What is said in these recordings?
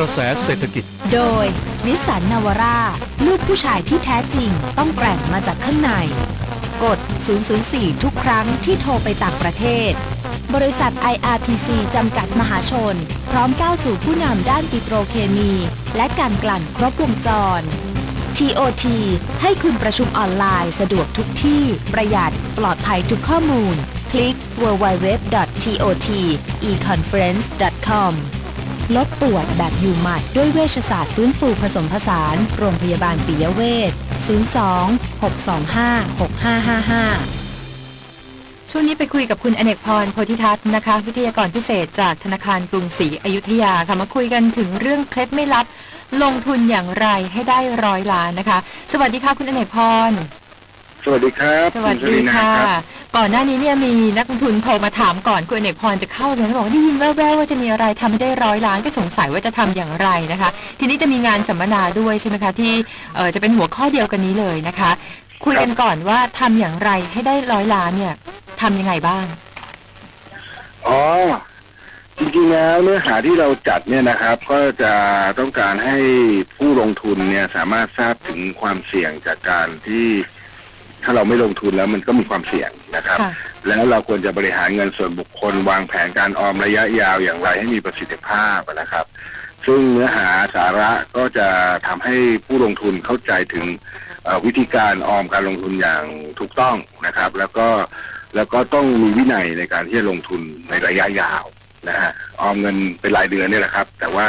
ระแสเศรษฐกิจ โดยนิสสันนาวาร่าลูกผู้ชายที่แท้จริงต้องแกร่งมาจากข้างใน กด 004 ทุกครั้งที่โทรไปต่างประเทศ บริษัท IRPC จำกัดมหาชน พร้อมก้าวสู่ผู้นำด้านปิโตรเคมี และการกลั่นครบวงจร TOT ให้คุณประชุมออนไลน์สะดวกทุกที่ ประหยัดปลอดภัยทุกข้อมูล คลิก www.toteconference.com ลดปวดแบบอยู่หมัด ด้วยเวชศาสตร์ฟื้นฟูผสมผสาน โรงพยาบาลปิยเวช02 625 6555ช่วงนี้ไปคุยกับคุณอเนกพรโพธิทัศน์นะคะ วิทยากรพิเศษจากธนาคารกรุงศรีอยุธยาค่ะมาคุยกันถึงเรื่องเคล็ดไม่ลับ ลงทุนอย่างไรให้ได้ร้อยล้านนะคะ สวัสดีค่ะคุณอเนกพร สวัสดีครับ สวัสณดีลีนาค่ะรับ ก่อนหน้านี้เนี่ยมีนักลงทุนโทรมาถามก่อนคุณเนกพรจะเข้าเลยบอกว่าได้ยินแว่วๆว่าจะมีอะไรทำให้ได้ร้อยล้านก็สงสัยว่าจะทำอย่างไรนะคะ ทีนี้จะมีงานสัมมนาด้วยใช่ไหมคะที่เออจะเป็นหัวข้อเดียวกันนี้เลยนะคะ คุยกันก่อนว่าทำอย่างไรให้ได้ร้อยล้านเนี่ยทำยังไงบ้างอ๋อจริงๆแล้วเนื้อหาที่เราจัดเนี่ยนะครับ ก็จะต้องการให้ผู้ลงทุนเนี่ยสามารถทราบถึงความเสี่ยงจากการที่ ถ้าเราไม่ลงทุนแล้วมันก็มีความเสี่ยงนะครับค่ะแล้วเราควรจะบริหารเงินส่วนบุคคล วางแผนการออมระยะยาวอย่างไรให้มีประสิทธิภาพนะครับ ซึ่งเนื้อหาสาระก็จะทำให้ผู้ลงทุนเข้าใจถึงเอ่อวิธีการออมการลงทุนอย่างถูกต้องนะครับ แล้วก็แล้วก็ต้องมีวินัยในการที่จะลงทุนในระยะยาว นะฮะออมเงินเป็นรายเดือนเนี่ยแหละครับ แต่ว่า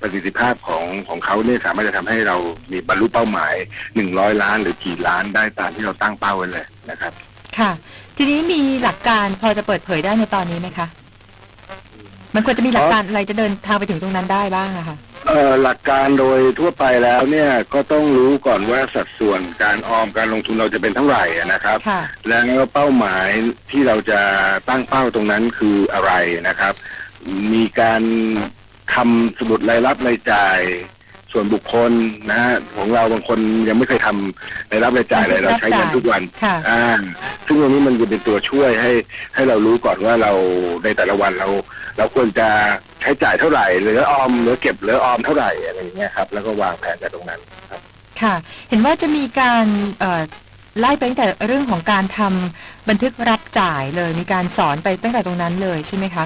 ประสิทธิภาพของของเขาเนี่ยสามารถจะทำให้เรามีบรรลุเป้าหมายหนึ่งร้อยล้านหรือกี่ล้านได้ตามที่เราตั้งเป้าไว้เลยนะครับ ค่ะ ทีนี้มีหลักการพอจะเปิดเผยได้ในตอนนี้ไหมคะ มันควรจะมีหลักการอะไรจะเดินทางไปถึงตรงนั้นได้บ้างอะค่ะเอ่อ หลักการโดยทั่วไปแล้วเนี่ยก็ต้องรู้ก่อนว่าสัดส่วนการออมการลงทุนเราจะเป็นเท่าไหร่อะนะครับค่ะแล้วเป้าหมายที่เราจะตั้งเป้าตรงนั้นคืออะไรนะครับ มีการทำสมุดรายรับรายจ่าย ส่วนบุคคลนะฮะของเราบางคนยังไม่เคยทำรายรับรายจ่ายเลยเราใช้เงินทุกวันค่ะอ่าซึ่งตรงนี้มันจะเป็นตัวช่วยให้ให้เรารู้ก่อนว่าเราในแต่ละวันเรา เราควรจะใช้จ่ายเท่าไหร่เหลือออมเหลือเก็บเหลือออมเท่าไหร่อะไรอย่างเงี้ยครับแล้วก็วางแผนกันตรงนั้นครับ ค่ะ เห็นว่าจะมีการเอ่อไล่ไปตั้งแต่เรื่องของการทำบันทึกรับจ่ายเลย มีการสอนไปตั้งแต่ตรงนั้นเลยใช่ไหมคะ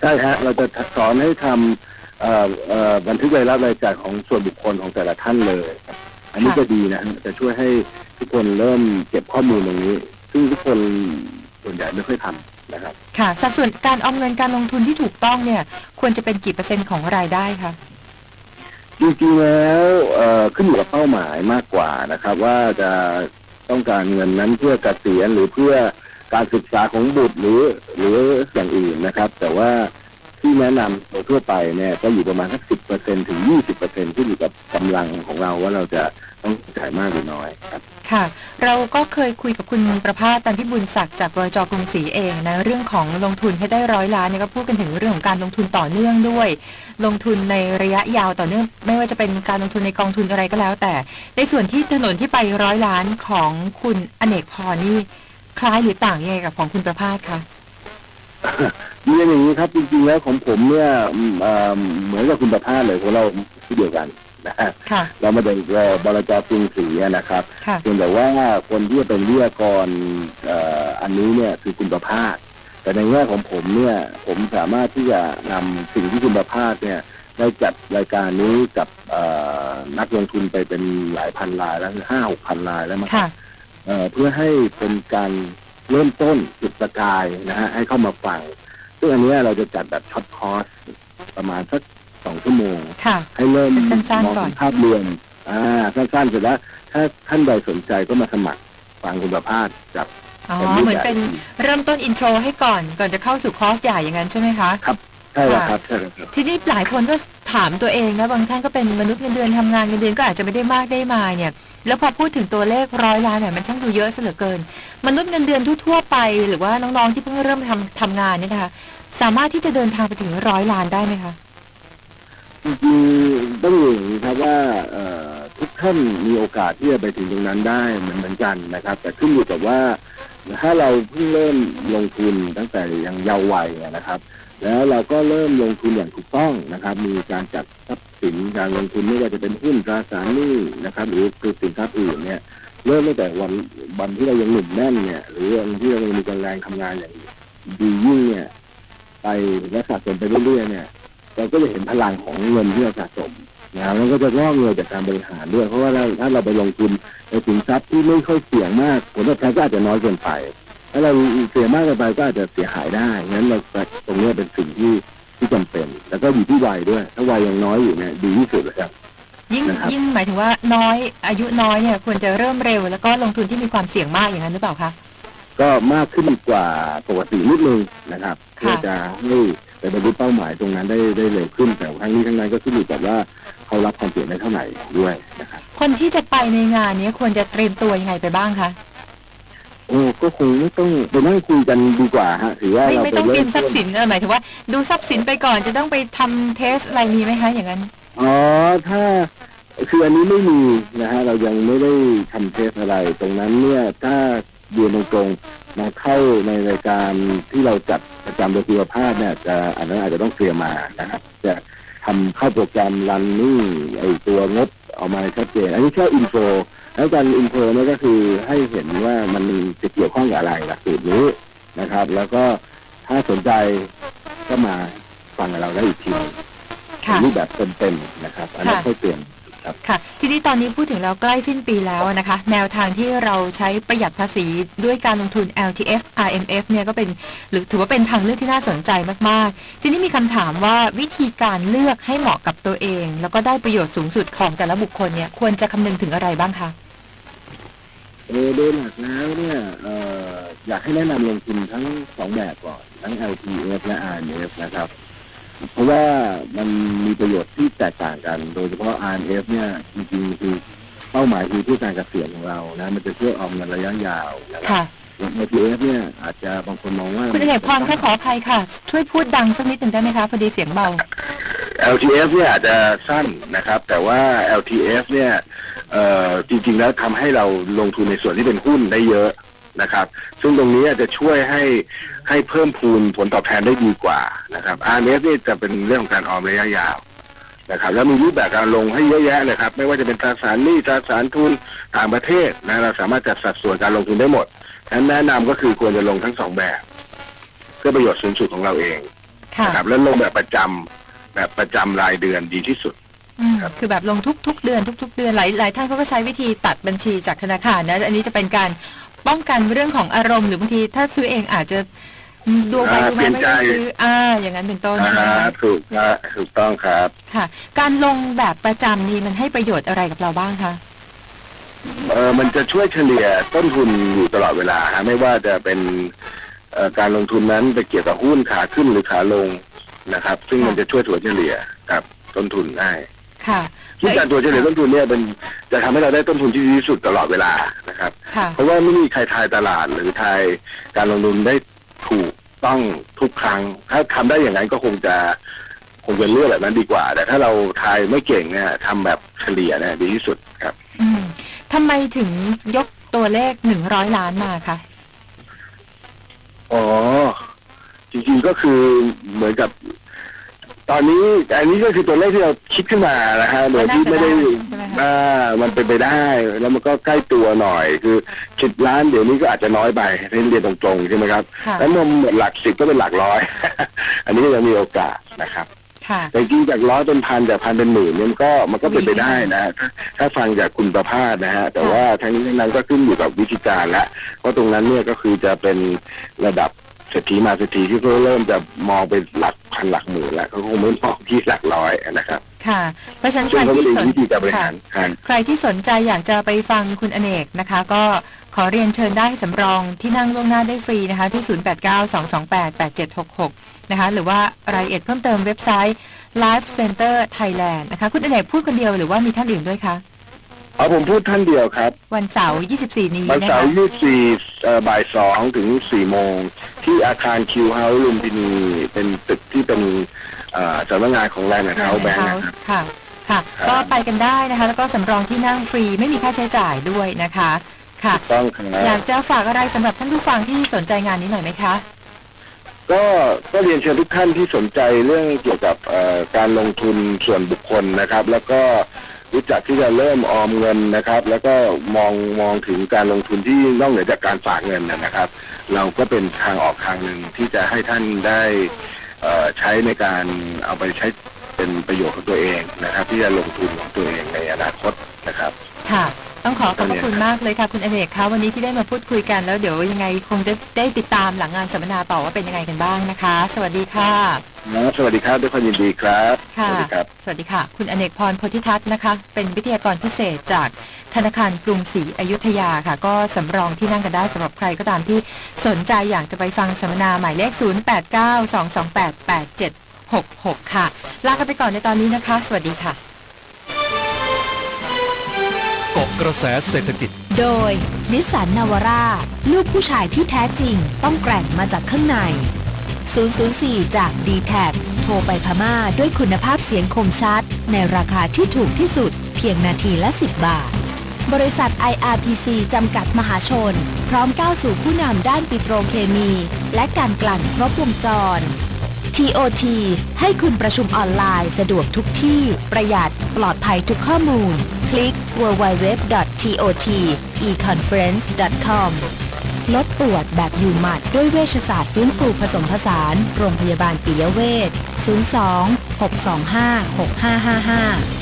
ใช่ฮะเราจะสอนให้ทำเอ่อเอ่อบันทึกรายรับรายจ่ายของส่วนบุคคลของแต่ละท่านเลยครับอันนี้ค่ะ จะดีนะฮะจะช่วยให้ทุกคนเริ่มเก็บข้อมูลตรงนี้ ซึ่งทุกคนส่วนใหญ่ไม่ค่อยทำ นะครับค่ะสัดส่วนการออมเงินการลงทุนที่ถูกต้องเนี่ย ควรจะเป็นกี่เปอร์เซ็นต์ของรายได้คะจริงๆแล้วเอ่อขึ้นอยู่กับเป้าหมายมากกว่านะครับ ว่าจะต้องการเงินนั้นเพื่อเกษียณหรือเพื่อการศึกษาของบุตรหรือหรืออย่างอื่นนะครับ แต่ว่า ที่แนะนำโดยทั่วไปเนี่ยก็อยู่ประมาณสักสิบเปอร์เซ็นถึงยี่สิบเปอร์เซ็นขึ้นอยู่กับกำลังของเราว่าเราจะต้องจ่ายมากหรือน้อยครับ ค่ะ เราก็เคยคุยกับคุณประภาสตันพิบุญศักดิ์จากบรจกรุงศรีเองนะเรื่องของลงทุนให้ได้ร้อยล้านเนี่ยก็พูดกันถึงเรื่องของการลงทุนต่อเนื่องด้วย ลงทุนในระยะยาวต่อเนื่อง ไม่ว่าจะเป็นการลงทุนในกองทุนอะไรก็แล้ว แต่ ในส่วนที่ถนนที่ไปร้อยล้านของคุณอเนกพรนี่คล้ายหรือต่างยังไงกับของคุณประภาสคะ เรียนอย่างนี้ครับจริงๆแล้วของผมเนี่ยอืมเอ่อเหมือนกับคุณประภาสเลยของเราที่เดียวกันนะฮะค่ะเราไม่ได้รอบรจกรุงศรีอะนะครับค่ะเพียงแต่ว่าคนที่จะเป็นวิทยากรเอ่ออันนี้เนี่ยคือคุณประภาสแต่ในแง่ของผมเนี่ยผมสามารถที่จะนำสิ่งที่คุณประภาสเนี่ยได้จัดรายการนี้กับเอ่อนักลงทุนไปเป็นหลายพันรายแล้วห้าหกพันรายแล้วมั้งค่ะเอ่อเพื่อให้เป็นการ เริ่มต้นจุดประกายนะฮะให้เข้ามาฟัง ซึ่งอันเนี้ยเราจะจัดแบบช็อตคอร์สประมาณสักสองชั่วโมง ค่ะ ให้เริ่มเป็นสั้นๆมองก่อนเห็นภาพรวมอ่าสั้นๆเสร็จแล้ว ถ้าท่านใดสนใจก็มาสมัครฟังคุณประภาสจากอ๋อเป็นรูปเหมือนแบบเป็นเริ่มต้นอินโทรให้ก่อน ก่อนจะเข้าสู่คอร์สใหญ่อย่างนั้นใช่ไหมคะ ใช่แล้วครับใช่แล้วครับ ทีนี้หลายคนก็ถามตัวเองนะบางท่านก็เป็นมนุษย์เงินเดือนทำงานเงินเดือนก็อาจจะไม่ได้มากได้มาเนี่ย แล้วพอพูดถึงตัวเลขร้อยล้านเนี่ยมันช่างดูเยอะเสยเหลือเกิน มนุษย์เงินเดือนทั่วๆไป หรือว่าน้องๆที่เพิ่งเริ่มทำทำงานเนี่ยนะคะสามารถที่จะเดินทางไปถึงร้อยล้านได้ไหมคะจริงๆต้องอย่างนี้ครับว่าทุกท่านมีโอกาสที่จะไปถึงตรงนั้นได้เหมือนเหมือนกันนะครับ แต่ขึ้นอยู่กับว่า ถ้าเราเพิ่งเริ่มลงทุนตั้งแต่ยังเยาว์วัยนะครับ แล้วเราก็เริ่มลงทุนอย่างถูกต้องนะครับ มีการจัดทรัพย์ สินการลงทุนไม่ว่าจะเป็นหุ้นตราสารหนี้นะครับ หรือคือสินทรัพย์อื่นเนี่ยเริ่มตั้งแต่วันวันที่เรายังหนุ่มแน่นเนี่ย หรือวันที่เรายังมีกำลังทำงานอย่างดียิ่งเนี่ย ไปและสะสมไปเรื่อยๆเนี่ย เราก็จะเห็นพลังของเงินที่เราสะสมนะครับแล้วก็จะงอกเงยจากการบริหารด้วย เพราะว่าเราถ้าเราไปลงทุนในสินทรัพย์ที่ไม่ค่อยเสี่ยงมากผลตอบแทนก็อาจจะน้อยเกินไปถ้าเราเสี่ยงมากเกินไปก็อาจจะเสียหายได้งั้นเราตรงนี้เป็นสิ่งที่ ที่จำเป็น แล้วก็อยู่ที่วัยด้วย ถ้าวัยยังน้อยอยู่เนี่ยดีที่สุดเลยครับ ยิ่งนะครับยิ่งหมายถึงว่าน้อยอายุน้อยเนี่ยควรจะเริ่มเร็ว แล้วก็ลงทุนที่มีความเสี่ยงมากอย่างนั้นหรือเปล่าคะก็มากขึ้นกว่าปกตินิดนึงนะครับค่ะเพื่อจะให้ไปบรรลุเป้าหมายตรงนั้นได้ได้เร็วขึ้นแต่ทั้งนี้ทั้งนั้นก็ขึ้นอยู่กับว่าเขารับความเสี่ยงได้เท่าไหร่ด้วยนะครับคนที่จะไปในงานนี้ควรจะเตรียมตัวยังไงไปบ้างคะ โอ้ก็คงไม่ต้องไปนั่งคุยกันดีกว่าฮะถือว่าไม่เราไม่ไปต้องเตรียมมทรัพย์สินเออหมายถึงว่าดูทรัพย์สินไปก่อนจะต้องไปทำเทสอะไรมีไหมคะอย่างนั้น อ๋อถ้าคืออันนี้ไม่มีนะฮะเรายังไม่ได้ทำเทสอะไร ตรงนั้นเนี่ยถ้าเรียนตรงๆมาเข้าในรายการที่เราจัดประจำโดยคุณภาพเนี่ยจะอันนั้นอาจจะต้องเตรียมมานะครับจะทำเข้าโปรแกรมรันนี่ไอตัวงบออกมาชัดเจน อันนี้แค่อินโฟ แล้วการอินโฟเนี่ยก็คือให้เห็นว่ามันจะเกี่ยวข้องกับอะไรหลักสูตรนี้นะครับ แล้วก็ถ้าสนใจก็มาฟังกับเราได้อีกทีหนึ่งค่ะรูปแบบเต็มๆนะครับ อันนั้นค่ะค่อยเตรียม ค่ะ ทีนี้ตอนนี้พูดถึงแล้วใกล้สิ้นปีแล้วนะคะ แนวทางที่เราใช้ประหยัดภาษีด้วยการลงทุน LTF RMF เนี่ยก็เป็นหรือถือว่าเป็นทางเลือกที่น่าสนใจมากๆ ทีนี้มีคำถามว่าวิธีการเลือกให้เหมาะกับตัวเอง แล้วก็ได้ประโยชน์สูงสุดของแต่ละบุคคลเนี่ยควรจะคำนึงถึงอะไรบ้างคะ เออโดยหลักแล้วเนี่ยเอ่ออยากให้แนะนำลงทุนทั้งสองแบบก่อน ทั้ง LTF และ RMF นะครับ เพราะว่ามันมีประโยชน์ที่แตกต่างกัน โดยเฉพาะ RMF เนี่ยจริงๆคือเป้าหมายคือเพื่อการเกษียณของเรานะ มันจะช่วยออมเงินระยะยาวนะครับค่ะส่วน LTF เนี่ยอาจจะบางคนมองว่าคุณเอกพรคะขออภัยค่ะ ช่วยพูดดังสักนิดหนึ่งได้ไหมคะพอดีเสียงเบา LTF เนี่ยอาจจะสั้นนะครับ แต่ว่า LTF เนี่ยเอ่อจริงๆแล้วทำให้เราลงทุนในส่วนที่เป็นหุ้นได้เยอะ นะครับ ซึ่งตรงนี้อาจจะช่วยให้ให้เพิ่มพูนผลตอบแทนได้ดีกว่านะครับ RMF เนี่ยจะเป็นเรื่องของการออมระยะยาวนะครับ แล้วมีรูปแบบการลงให้เยอะแยะเลยครับ ไม่ว่าจะเป็นตราสารหนี้ตราสารทุนต่างประเทศนะเราสามารถจัดสัดส่วนการลงทุนได้หมดฉะนั้นแนะนำก็คือควรจะลงทั้งสองแบบ เพื่อประโยชน์สูงสุดของเราเองค่ะนะครับแล้วลงแบบประจำแบบประจำรายเดือนดีที่สุดอืมครับคือแบบลงทุก ๆ เดือนทุก ๆ เดือนหลายหลายท่านเขาก็ใช้วิธีตัดบัญชีจากธนาคารนะ อันนี้จะเป็นการ ป้องกันเรื่องของอารมณ์หรือบางทีถ้าซื้อเองอาจจะดูไปอ่าดูมาไม่เปลี่ได้ยนใจซื้ออ่า อย่างนั้นเป็นต้นอ่าใช่ไหมคะถูกครับถูกต้องครับ ค่ะ การลงแบบประจำนี่มันให้ประโยชน์อะไรกับเราบ้างคะเออมันจะช่วยเฉลี่ยต้นทุนอยู่ตลอดเวลาฮะไม่ว่าจะเป็นเอ่อการลงทุนนั้นจะเกี่ยวกับหุ้นขาขึ้นหรือขาลงนะครับ ซึ่งมันจะช่วยถัวเฉลี่ยกับต้นทุนได้ค่ะ ซึ่งการถัวเฉลี่ยต้นทุนเนี่ยเป็นจะทำให้เราได้ต้นทุนที่ดีที่สุดตลอดเวลานะครับค่ะเพราะว่าไม่มีใครทายตลาดหรือทายการลงทุนได้ถูกต้องทุกครั้ง ถ้าทำได้อย่างนั้นก็คงจะคงจะเลือกแบบนั้นดีกว่า แต่ถ้าเราทายไม่เก่งเนี่ยทำแบบเฉลี่ยเนี่ยดีที่สุดครับอืมทำไมถึงยกตัวเลขหนึ่งร้อยล้านมาคะอ๋อจริงๆก็คือเหมือนกับ ตอนนี้อันนี้ก็คือตัวเลขที่เราคิดขึ้นมานะฮะโดยที่ไม่ได้ใช่ไหมคะ อ่ามันเป็นไปได้ แล้วมันก็ใกล้ตัวหน่อย คือคิดล้านเดี๋ยวนี้ก็อาจจะน้อยไปเรียนตรงๆใช่ไหมครับค่ะ แล้วนมหลักสิบก็เป็นหลักร้อย อันนี้ก็ยังมีโอกาสนะครับ ค่ะ แต่จริงๆจากร้อยเป็นพันจากพันเป็นหมื่นเนี่ยมันก็มันก็เป็นไปได้นะ ถ้าถ้าฟังจากคุณประภาสนะฮะ แต่ว่าทั้งนี้ทั้งนั้นก็ขึ้นอยู่กับวิธีการและเพราะตรงนั้นเนี่ยก็คือจะเป็นระดับเศรษฐีมาเศรษฐีที่เขาเริ่มจะมองไปหลัก พันหลักหมื่นแล้วเขาคงไม่มองที่หลักร้อยนะครับ ค่ะ เพราะฉะนั้นซึ่ใคงรเขาก็ที่เป็นสนวิธีการบริหารครับใครที่สนใจอยากจะไปฟังคุณอเนกนะคะ ก็ขอเรียนเชิญได้สำรองที่นั่งล่วงหน้าได้ฟรีนะคะที่ 0892288766 นะคะ หรือว่ารายละเอียดเพิ่มเติมเว็บไซต์ Life Center Thailand นะคะ คุณอเนกพูดคนเดียวหรือว่ามีท่านอื่นด้วยคะ เอาผมพูดท่านเดียวครับ วันเสาร์ 24 นี้วันนะเสาคะร์ยี่สี่บ่ายสองถึงสี่โมง ที่อาคารคิวเฮาส์ลุมพินี เป็นตึกที่เป็นเอ่อสำนักงานของแลนด์เฮาส์แบงค์นะครับ ค่ะ ค่ะก็ไปกันได้นะคะ แล้วก็สำรองที่นั่งฟรีไม่มีค่าใช้จ่ายด้วยนะคะ ค่ะ ต้องครัอยาบกจะฝากอะไรสำหรับท่านผู้ฟังที่สนใจงานนี้หน่อยไหมคะ ก็ก็เรียนเชิญทุกท่านที่สนใจเรื่องเกี่ยวกับเอ่อการลงทุนส่วนบุคคลนะครับ แล้วก็ รู้จักที่จะเริ่มออมเงินนะครับ แล้วก็มองมองถึงการลงทุนที่นอกเหนือจากการฝากเงินนะครับ เราก็เป็นทางออกทางหนึ่งที่จะให้ท่านได้ใช้ในการเอาไปใช้เป็นประโยชน์ของตัวเองนะครับ ที่จะลงทุนของตัวเองในอนาคตนะครับค่ะ ต้องขอขอบพระคุณมากเลยค่ะ คุณอเนกคะวันนี้ที่ได้มาพูดคุยกันแล้วเดี๋ยวยังไงคงจะได้ติดตามหลังงานสัมมนาต่อว่าเป็นยังไงกันบ้างนะคะ สวัสดีค่ะ สวัสดีครับด้วยความยินดีครับค่ะสวัสดีครับ สวัสดีค่ะ คุณอเนกพรโพธิทัศน์นะคะ เป็นวิทยากรพิเศษจากธนาคารกรุงศรีอยุธยาค่ะ ก็สำรองที่นั่งกันได้สำหรับใครก็ตามที่สนใจอยากจะไปฟังสัมมนาหมายเลข 0892288766 ค่ะ ลากันไปก่อนในตอนนี้นะคะ สวัสดีค่ะเกาะกระแสเศรษฐกิจ โดยนิสสันนาวาร่าลูกผู้ชายที่แท้จริง ต้องแกร่งมาจากข้างใน 004 จาก d t แทโทรไปพม่าด้วยคุณภาพเสียงคมชัด ในราคาที่ถูกที่สุด เพียงนาทีละ 10 บาท บริษัท IRPC จำกัดมหาชน พร้อมก้าวสู่ผู้นำด้านปิโตรเคมี และการกลั่นครบวงจร TOT ให้คุณประชุมออนไลน์สะดวกทุกที่ ประหยัดปลอดภัยทุกข้อมูล คลิก www.toteconference.com ลดปวดแบบอยู่หมัดด้วยเวชศาสตร์ฟื้นฟูผสมผสาน โรงพยาบาลปิยเวช 02 625 6555